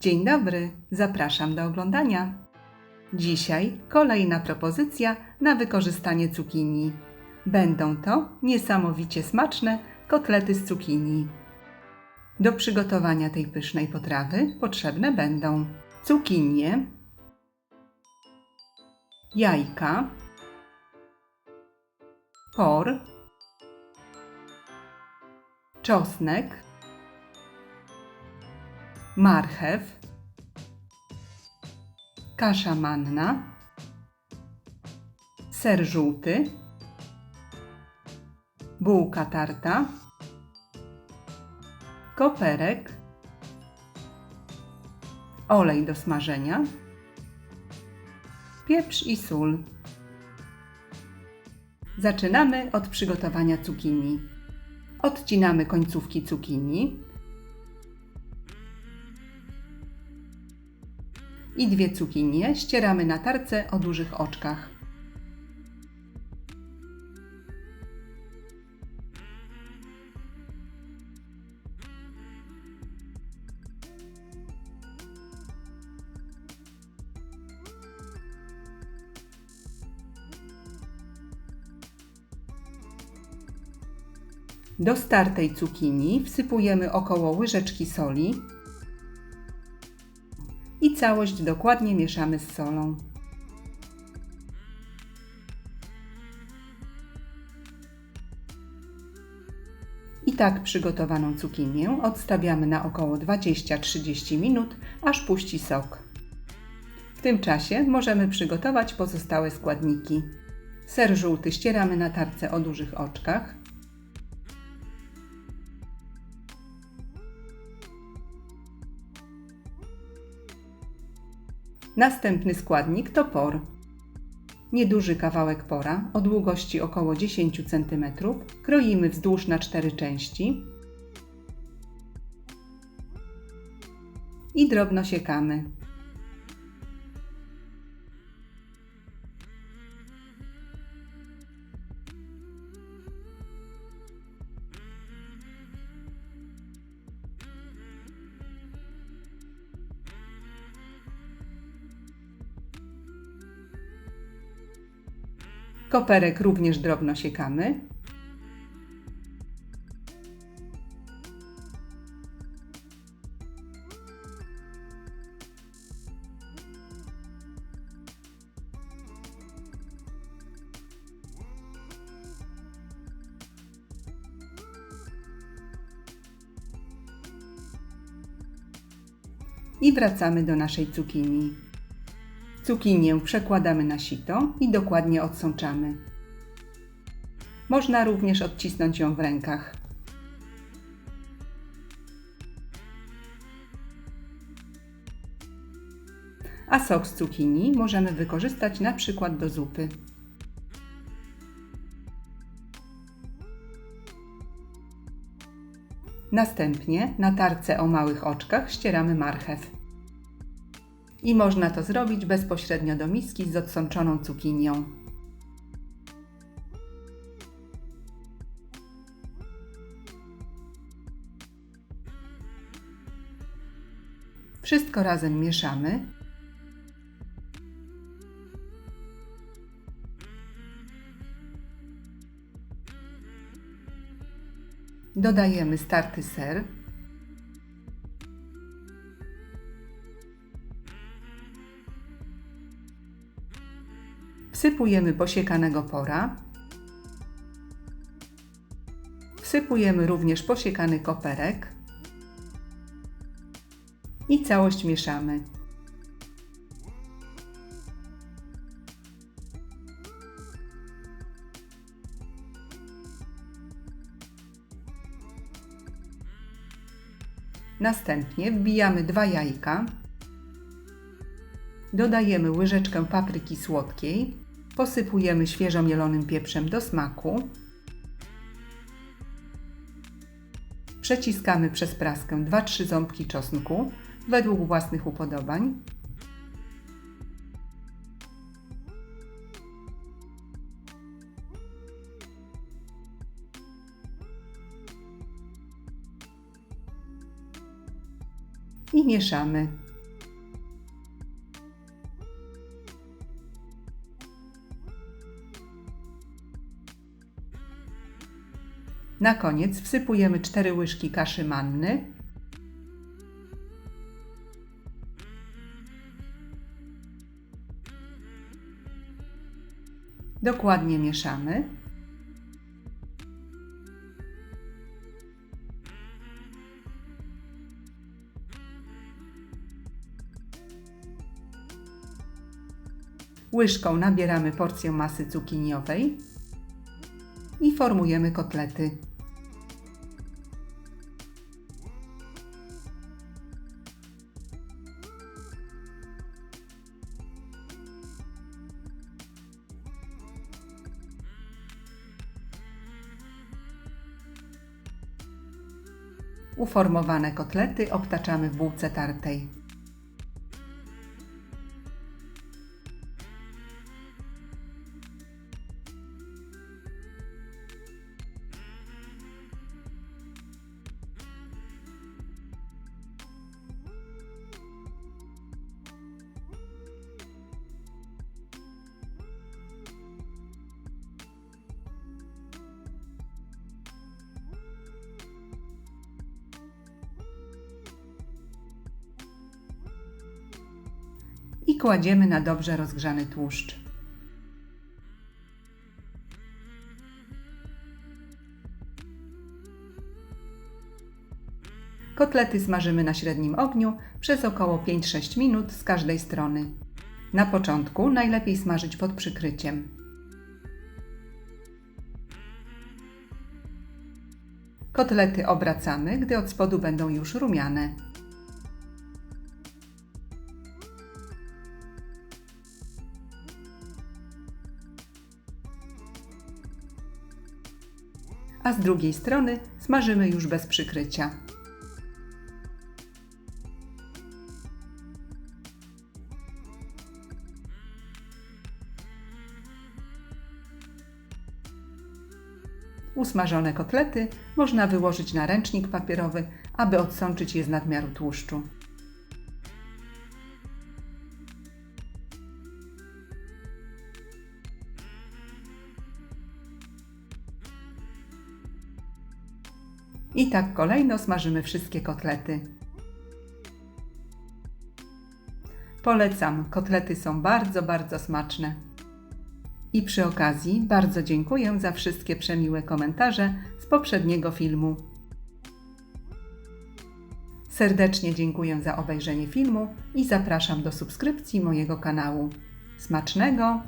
Dzień dobry, zapraszam do oglądania. Dzisiaj kolejna propozycja na wykorzystanie cukinii. Będą to niesamowicie smaczne kotlety z cukinii. Do przygotowania tej pysznej potrawy potrzebne będą cukinie, jajka, por, czosnek, marchew, kasza manna, ser żółty, bułka tarta, koperek, olej do smażenia, pieprz i sól. Zaczynamy od przygotowania cukinii. Odcinamy końcówki cukinii i dwie cukinie ścieramy na tarce o dużych oczkach. Do startej cukinii wsypujemy około łyżeczki soli i całość dokładnie mieszamy z solą. I tak przygotowaną cukinię odstawiamy na około 20-30 minut, aż puści sok. W tym czasie możemy przygotować pozostałe składniki. Ser żółty ścieramy na tarce o dużych oczkach. Następny składnik to por. Nieduży kawałek pora o długości około 10 cm kroimy wzdłuż na cztery części i drobno siekamy. Koperek również drobno siekamy. I wracamy do naszej cukinii. Cukinię przekładamy na sito i dokładnie odsączamy. Można również odcisnąć ją w rękach. A sok z cukinii możemy wykorzystać na przykład do zupy. Następnie na tarce o małych oczkach ścieramy marchew. I można to zrobić bezpośrednio do miski z odsączoną cukinią. Wszystko razem mieszamy. Dodajemy starty ser. Wsypujemy posiekanego pora. Wsypujemy również posiekany koperek. I całość mieszamy. Następnie wbijamy dwa jajka. Dodajemy łyżeczkę papryki słodkiej Posypujemy świeżo mielonym pieprzem do smaku. Przeciskamy przez praskę 2-3 ząbki czosnku według własnych upodobań. I mieszamy. Na koniec wsypujemy 4 łyżki kaszy manny. Dokładnie mieszamy. Łyżką nabieramy porcję masy cukiniowej i formujemy kotlety. Uformowane kotlety obtaczamy w bułce tartej. Kładziemy na dobrze rozgrzany tłuszcz. Kotlety smażymy na średnim ogniu przez około 5-6 minut z każdej strony. Na początku najlepiej smażyć pod przykryciem. Kotlety obracamy, gdy od spodu będą już rumiane. A z drugiej strony smażymy już bez przykrycia. Usmażone kotlety można wyłożyć na ręcznik papierowy, aby odsączyć je z nadmiaru tłuszczu. I tak kolejno smażymy wszystkie kotlety. Polecam, kotlety są bardzo, bardzo smaczne. I przy okazji bardzo dziękuję za wszystkie przemiłe komentarze z poprzedniego filmu. Serdecznie dziękuję za obejrzenie filmu i zapraszam do subskrypcji mojego kanału. Smacznego!